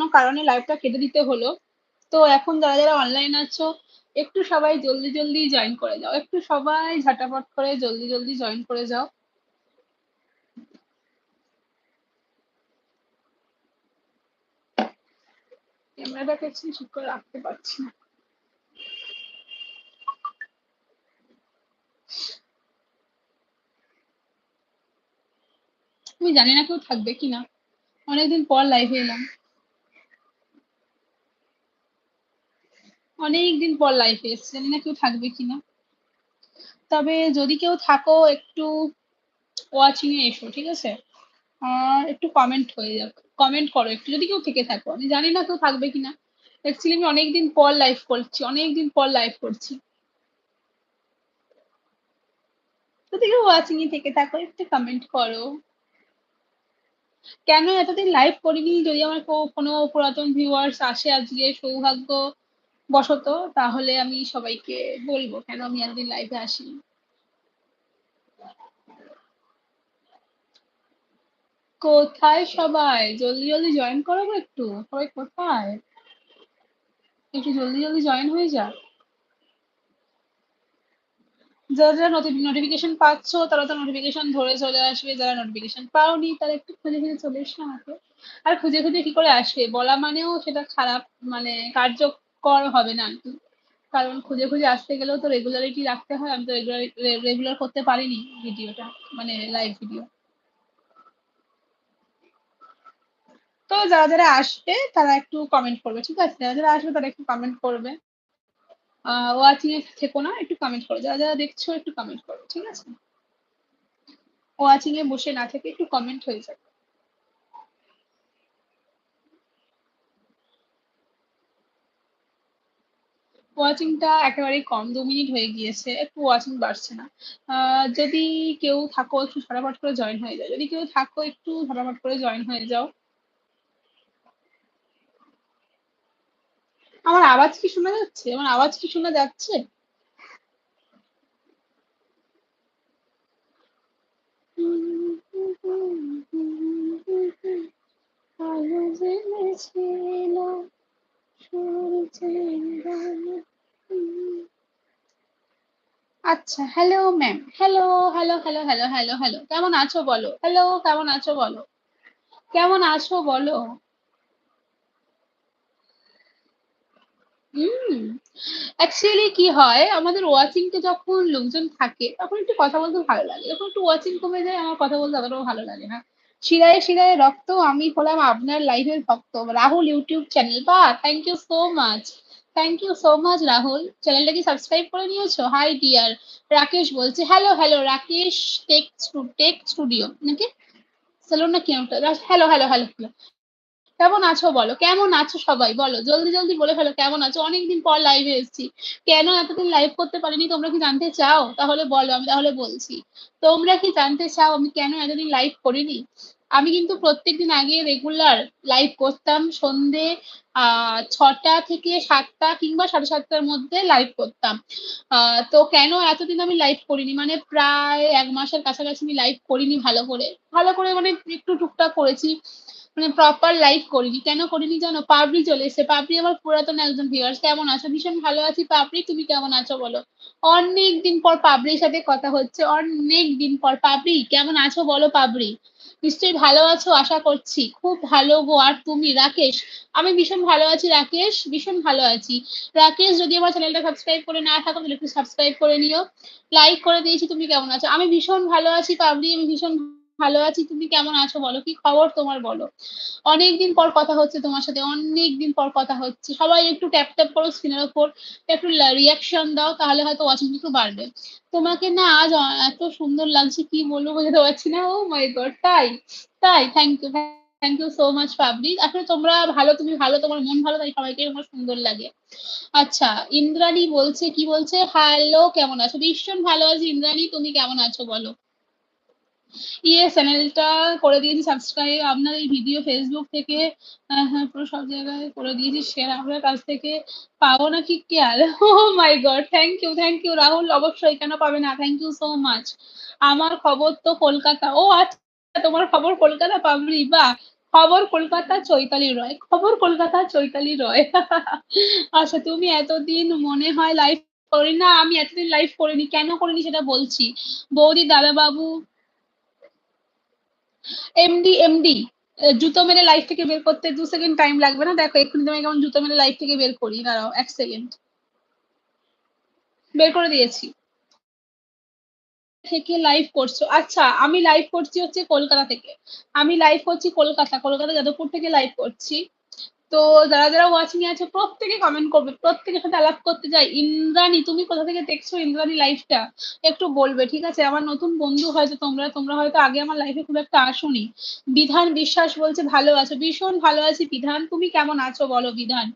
কোনো কারণে লাইভটা কেটে দিতে হলো। তো এখন যারা যারা অনলাইন আছো, একটু সবাই জলদি জলদি জয়েন করে যাও। একটু সবাই ঝাটাপট করে জলদি জলদি জয়েন করে যাও। ক্যামেরাটাকে ঠিক করে রাখতে পারছি না। আমি জানি না কেউ থাকবে কিনা। অনেকদিন পর লাইভে এলাম। অনেকদিন পর লাইভে এসেছি, জানি না কেউ থাকবে কিনা। তবে যদি কেউ থাকো, একটু ওয়াচিং এ এসো, ঠিক আছে? একটু কমেন্ট হয়ে যাক কমেন্ট করো একটু, যদি কেউ থেকে থাকো। আমি জানি না কেউ থাকবে কিনা। অ্যাকচুয়ালি আমি অনেকদিন পর লাইভ করছি, অনেকদিন পর লাইভ করছি। যদি কেউ ওয়াচিং এ থেকে থাকো, একটু কমেন্ট করো। কেন এতদিন লাইভ করিনি? যদি আমার কোনো পুরাতন ভিউয়ার্স আসে আজকে, সৌভাগ্য বশত তাহলে আমি সবাইকে বলব কেন আমি এতদিন লাইভে আসিনি? কোথায় সবাই? জলদি জলদি জয়েন করো একটু। সবাই কোথায়? একটু জলদি জলদি জয়েন হয়ে যা যারা যারা নোটিফিকেশন পাচ্ছ, তারা তো নোটিফিকেশন ধরে চলে আসবে। যারা নোটিফিকেশন পাওনি, তারা একটু খুঁজে খুঁজে চলে এসো আমাকে। আর খুঁজে খুঁজে কি করে আসবে? বলা মানেও সেটা খারাপ মানে কার্যকর হবে না কারণ খুঁজে খুঁজে আসতে গেলেও তো রেগুলারিটি রাখতে হয়। আমি তো রেগুলার করতে পারিনি ভিডিওটা মানে লাইভ ভিডিও তো যারা যারা আসবে, তারা একটু কমেন্ট করবে, ঠিক আছে? যারা যারা আসবে, তারা একটু কমেন্ট করবে। ওয়াচিং এ থেকো না, একটু কমেন্ট করো। যারা যারা দেখছ, একটু কমেন্ট করো, ঠিক আছে? ওয়াচিং এ বসে না থেকে একটু কমেন্ট হয়ে যাবে। ওয়াচিংটা একেবারেই কম দু মিনিট হয়ে গিয়েছে, একটু ওয়াচিং বাড়ছে না। যদি কেউ থাকো, একটু ঝটাপট করে জয়েন হয়ে যাও। যদি কেউ থাকো, একটু ঝটাপট করে জয়েন হয়ে যাও। আমার আওয়াজ কি শোনা যাচ্ছে? আমার আওয়াজ কি শোনা যাচ্ছে? আচ্ছা hello ma'am hello hello hello hello hello hello কেমন আছো বলো? হ্যালো কেমন আছো বলো? কেমন আছো বলো? হুম। অ্যাকচুয়ালি কি হয়, আমাদের ওয়াচিং কে যখন লোকজন থাকে, তখন একটু কথা বলতে ভালো লাগে। যখন একটু ওয়াচিং কমে যায়, আমার কথা বলতে অতটাও ভালো লাগে না। শিরায় শিরায় রক্ত, আমি হলাম আপনার লাইভের ভক্ত। রাহুল ইউটিউব চ্যানেল বা thank you so much thank you so much Rahul চ্যানেলটা কি সাবস্ক্রাইব করে নিয়েছো? হাই ডিয়ার রাকেশ বলছে hello hello Rakesh tech tech studio নাকি? সেলুন না কি হ্যালো হ্যালো হ্যালো হ্যালো কেমন আছো বলো? কেমন আছো সবাই? বলো, জলদি জলদি বলে ফেলো, কেমন আছো? অনেকদিন পর লাইভে এসেছি। কেন এতদিন লাইভ করতে পারিনি? তোমরা কি জানতে চাও? তাহলে বলো, আমি তাহলে বলছি। তোমরা কি জানতে চাও আমি কেন এতদিন লাইভ করিনি? আমি কিন্তু প্রত্যেকদিন আগে রেগুলার লাইভ করতাম। সন্ধে ছটা থেকে সাতটা কিংবা সাড়ে সাতটার মধ্যে লাইভ করতাম। তো কেন এতদিন আমি লাইভ করিনি? মানে প্রায় এক মাসের কাছাকাছি আমি লাইভ করিনি ভালো করে। ভালো করে মানে একটু টুকটাক করেছি। মানে প্রপার লাইভ করিনি। কেন করিনি জানো? পাবলি চলে এসেছে। পাবলি আমার পুরাতন একজন ভিউয়ার্স কেমন আছো? ভীষণ ভালো আছি। পাবলি, তুমি কেমন আছো বলো? অনেক দিন পর পাবলির সাথে কথা হচ্ছে। অনেক দিন পর। পাবলি, কেমন আছো বলো পাবলি? নিশ্চয়ই ভালো আছো, আশা করছি। খুব ভালো গো। আর তুমি, রাকেশ? আমি ভীষণ ভালো আছি, রাকেশ। ভীষণ ভালো আছি। রাকেশ, যদি আমার চ্যানেলটা সাবস্ক্রাইব করে না থাকো, তাহলে একটু সাবস্ক্রাইব করে নিও। লাইক করে দিয়েছি, তুমি কেমন আছো? আমি ভীষণ ভালো আছি, পাবলি, আমি ভীষণ ভালো আছি, তুমি কেমন আছো বলো? কি খবর তোমার বলো? অনেকদিন পর কথা হচ্ছে তোমার সাথে, অনেকদিন পর কথা হচ্ছে। সবাই একটু ট্যাপ ট্যাপ করো স্ক্রিনের ওপর, একটু রিয়াকশন দাও, তাহলে হয়তো ওয়াচিং একটু বাড়বে। তোমাকে না আজ এত সুন্দর লাগছে, কি বলব বোঝাতে পারছি না। ও মাই গড তাই তাই thank you thank you so much public আসলে তোমরা ভালো, তুমি ভালো, তোমার মন ভালো, তাই সবাইকে আমার সুন্দর লাগে। আচ্ছা ইন্দ্রাণী বলছে, কি বলছে? হ্যালো কেমন আছো? ভীষণ ভালো আছি, ইন্দ্রাণী, তুমি কেমন আছো বলো? ইয়ে চ্যানেলটা করে দিয়েছি সাবস্ক্রাইব আপনার এই ভিডিও ফেসবুক থেকে হ্যাঁ পুরো সব জায়গায় করে দিয়েছি শেয়ার আপনার কাছ থেকে পাবো নাকি care oh my god thank you thank you Rahul অবশ্যই কেন পাবে না থ্যাংক ইউ সো মাচ আমার খবর তো কলকাতা ও আচ্ছা তোমার খবর কলকাতা পাবলি বা খবর কলকাতা চৈতালি রয়। খবর কলকাতা চৈতালি রয়। আচ্ছা তুমি এতদিন মনে হয় লাইভ করি না, আমি এতদিন লাইভ করিনি। কেন করিনি সেটা বলছি। বৌদি, দাদাবাবু এমডি, এমডি জুতো মেরে লাইফ থেকে বের করতে দু সেকেন্ড টাইম লাগবে না। দেখো এক্ষুনি তুমি কেমন জুতো মেরে লাইফ থেকে বের করি। দাঁড়াও এক সেকেন্ড। বের করে দিয়েছি। থেকে লাইভ করছ। আচ্ছা, আমি লাইভ করছি হচ্ছে কলকাতা থেকে। আমি লাইভ করছি কলকাতা, কলকাতা যাদবপুর থেকে লাইভ করছি। তো যারা, যারা ওয়াচিং আছে প্রত্যেকে কমেন্ট করবে। প্রত্যেকের সাথে আলাপ করতে চাই। ইন্দ্রাণী তুমি কোথা থেকে দেখছ ইন্দ্রাণী লাইফটা একটু বলবে, ঠিক আছে? আমার নতুন বন্ধু হয়তো তোমরা, তোমরা হয়তো আগে আমার লাইফে খুব একটা আসোনি। বিধান বিশ্বাস বলছে ভালো আছো। ভীষণ ভালো আছি বিধান। তুমি কেমন আছো বলো বিধান?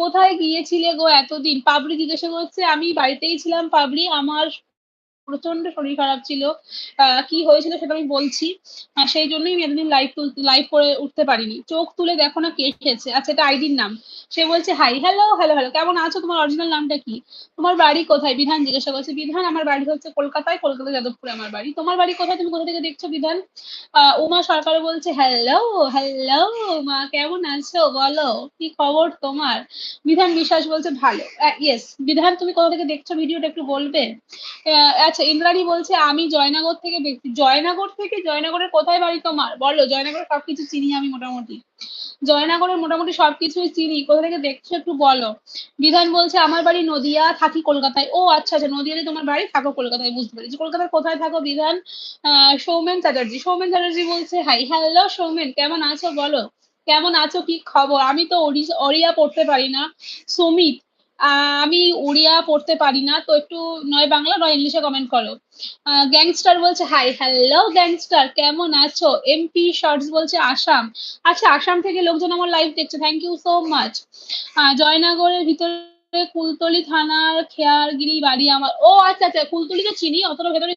কোথায় গিয়েছিলে গো এতদিন? পাবলি জিজ্ঞাসা করছে, আমি বাড়িতেই ছিলাম পাবলি। আমার প্রচণ্ড শরীর খারাপ ছিল। কি হয়েছিল সেটা আমি বলছি। সেই জন্যই আমি এতদিন লাইভ লাইভ করে উঠতে পারিনি। চোখ তুলে দেখো না কে এসেছে। আচ্ছা এটা আইডির নাম। সে বলছে হাই, হ্যালো, হ্যালো, হ্যালো। কেমন আছো? তোমার অরিজিনাল নামটা কি? তোমার বাড়ি কোথায়? বিধান জিজ্ঞাসা করছে। বিধান আমার বাড়ি হচ্ছে কলকাতায়, কলকাতা যাদবপুরে আমার বাড়ি। তোমার বাড়ি কোথায়? তুমি কোথা থেকে দেখছ বিধান? উমা সরকার বলছে হ্যালো, হ্যালো মা কেমন আছো বলো? কি খবর তোমার? বিধান বিশ্বাস বলছে ভালো। ইয়েস। বিধান তুমি কোথা থেকে দেখছ ভিডিওটা একটু বলবে? আচ্ছা ইন্দ্রাণী বলছে আমি জয়নগর থেকে দেখছি। জয়নগর থেকে? জয়নগরের কোথায় বাড়ি তোমার? বলো জয়নগরের সবকিছু চিনি আমি মোটামুটি। জয়নগরের মোটামুটি সবকিছুই চিনি। কোথা থেকে দেখছ একটু বলো। বিধান বলছে আমার বাড়ি নদিয়া, থাকি কলকাতায়। ও আচ্ছা, আচ্ছা নদিয়াতে তোমার বাড়ি, থাকো কলকাতায় বুঝতে পেরেছি। কলকাতার কোথায় থাকো বিধান? সৌমেন চ্যাটার্জি। সৌমেন চ্যাটার্জি বলছে হাই, হ্যালো সৌমেন কেমন আছো বলো? কেমন আছো? কি খবর? আমি তো ওড়িয়া পড়তে পারি না। সুমিত আমি উড়িয়া পড়তে পারি না। তো একটু নয় বাংলা নয় ইংলিশে কমেন্ট করো। গ্যাংস্টার বলছে হাই, হ্যালো গ্যাংস্টার কেমন আছো? এমপি শর্টস বলছে আসাম। আচ্ছা আসাম থেকে লোকজন আমার লাইভ দেখছে। Thank you so much. জয়নগরের ভিতরে কুলতলি থানার খেয়ারগিরি বাড়ি আমার। ও আচ্ছা, আচ্ছা কুলতলি তো চিনি অতটা ভেতরে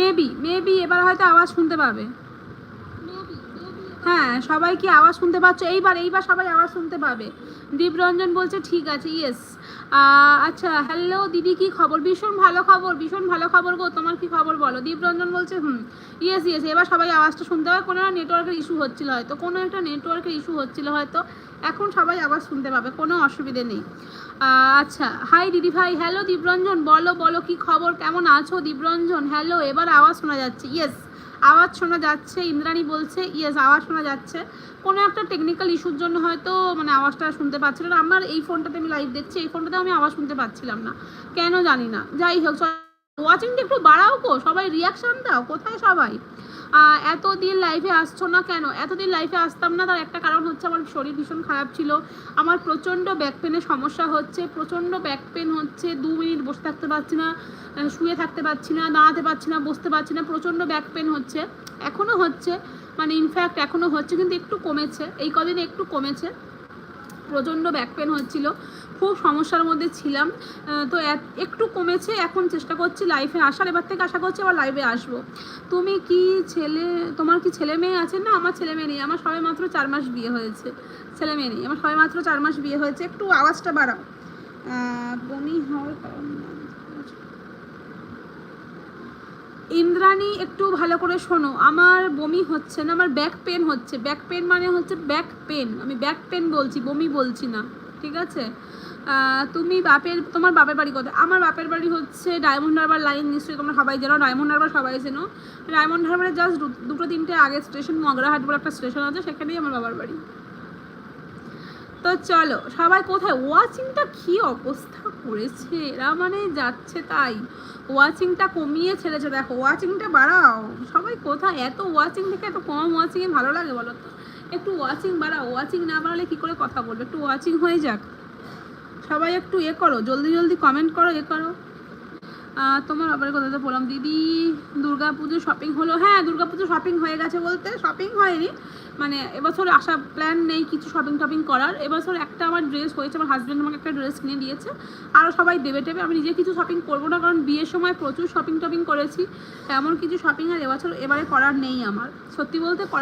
মেবি মেবি এবার হয়তো আওয়াজ শুনতে পাবে। হ্যাঁ সবাই কি আওয়াজ শুনতে পাচ্ছ? এইবার এইবার সবাই আওয়াজ শুনতে পাবে। দীপরঞ্জন বলছে, ঠিক আছে ইয়েস আচ্ছা হ্যালো দিদি কি খবর? ভীষণ ভালো খবর, ভীষণ ভালো খবর গো। তোমার কি খবর বলো? দীপরঞ্জন বলছে, হুম ইয়েস ইয়েস এবার সবাই আওয়াজটা শুনতে পাবে। কোনো নেটওয়ার্কের ইস্যু হচ্ছিল হয়তো, কোনো একটা নেটওয়ার্কের ইস্যু হচ্ছিল হয়তো। এখন সবাই আওয়াজ শুনতে পাবে, কোনো অসুবিধে নেই। আচ্ছা হাই দিদি ভাই হ্যালো দীপরঞ্জন, বলো বলো, কি খবর? কেমন আছো? দীপরঞ্জন হ্যালো এবার আওয়াজ শোনা যাচ্ছে ইয়েস আওয়াজ শোনা যাচ্ছে, ইন্দ্রাণী বলছে ইয়েস আওয়াজ শোনা যাচ্ছে। কোনো একটা টেকনিক্যাল ইস্যুর জন্য হয়তো মানে আওয়াজটা শুনতে পাচ্ছিল না। আমার এই ফোনটাতে আমি লাইভ দেখছি, এই ফোনটাতে আমি আওয়াজ শুনতে পাচ্ছিলাম না। কেন জানি না। যাই হোক ওয়াচিংটা একটু বাড়াও কো সবাই রিয়াকশান দাও। কোথায় সবাই? এতদিন লাইফে আসছো না কেন? এতদিন লাইফে আসতাম না, তার একটা কারণ হচ্ছে আমার শরীর ভীষণ খারাপ ছিল। আমার প্রচণ্ড ব্যাক পেনের সমস্যা হচ্ছে, প্রচণ্ড ব্যাক পেন হচ্ছে, দু মিনিট বসে থাকতে পারছি না শুয়ে থাকতে পারছি না, দাঁড়াতে পারছি না, বসতে পারছি না, প্রচণ্ড ব্যাক পেন হচ্ছে। এখনও হচ্ছে মানে ইনফ্যাক্ট এখনও হচ্ছে, কিন্তু একটু কমেছে, এই কদিন একটু কমেছে। প্রচণ্ড ব্যাক পেন হচ্ছিল। খুব সমস্যার মধ্যে ছিলাম। তো একটু কমেছে, এখন চেষ্টা করছি লাইফে আসার। এবার থেকে আশা করছি আবার লাইফে আসব। তুমি কি ছেলে, তোমার কি ছেলে মেয়ে আছে? না, আমার ছেলে মেয়ে নেই। আমার সবাই মাত্র চার মাস বিয়ে হয়েছে। ছেলে মেয়ে নেই। আমার সবাই মাত্র চার মাস বিয়ে হয়েছে। একটু আওয়াজটা বাড়াও। বমি হওয়ার কারণ ইন্দ্রাণী, একটু ভালো করে শোনো। আমার বমি হচ্ছে না, আমার ব্যাক পেন হচ্ছে। ব্যাক পেন মানে হচ্ছে ব্যাক পেন আমি ব্যাক পেন বলছি, বমি বলছি না, ঠিক আছে? তুমি বাপের, তোমার বাপের বাড়ি কোথায়? আমার বাপের বাড়ি হচ্ছে ডায়মন্ড হারবার লাইন নিশ্চয়ই তোমরা সবাই জানো, ডায়মন্ড হারবার সবাই চেনো। ডায়মন্ড হারবারে জাস্ট দুটো, তিনটে আগে স্টেশন মগরাহাট বলে একটা স্টেশন আছে, সেখানেই আমার বাবার বাড়ি। তো চলো, সবাই কোথায়? ওয়াচিংটা কি অবস্থা করেছে? এরা মানে যাচ্ছে তাই। ওয়াচিংটা কমিয়ে ছেড়েছে। দেখো, ওয়াচিংটা বাড়াও। সবাই কোথায়? এত ওয়াচিং থেকে এত কম ওয়াচিংয়ে ভালো লাগে বলো তো? একটু ওয়াচিং বাড়াও। ওয়াচিং না বাড়ালে কী করে কথা বলবে? একটু ওয়াচিং হয়ে যাক। সবাই একটু এ করো, জলদি জলদি কমেন্ট করো, এ করো। তোমার বাবার কথা তো বললাম। দিদি দুর্গা পুজো শপিং হলো। হ্যাঁ দুর্গা পুজো শপিং হয়ে গেছে বলতে শপিং হয়নি। মানে এবছর আসা প্ল্যান নেই কিছু শপিং টপিং করার। এবছর একটা আমার ড্রেস হয়েছে, আমার হাজব্যান্ড আমাকে একটা ড্রেস কিনে দিয়েছে। আরও সবাই দেবে টেবে। আমি নিজে কিছু শপিং করব না, কারণ বিয়ের সময় প্রচুর শপিং টপিং করেছি। তেমন কিছু শপিং আর এবছর এবারে করার নেই আমার। সত্যি বলতে করার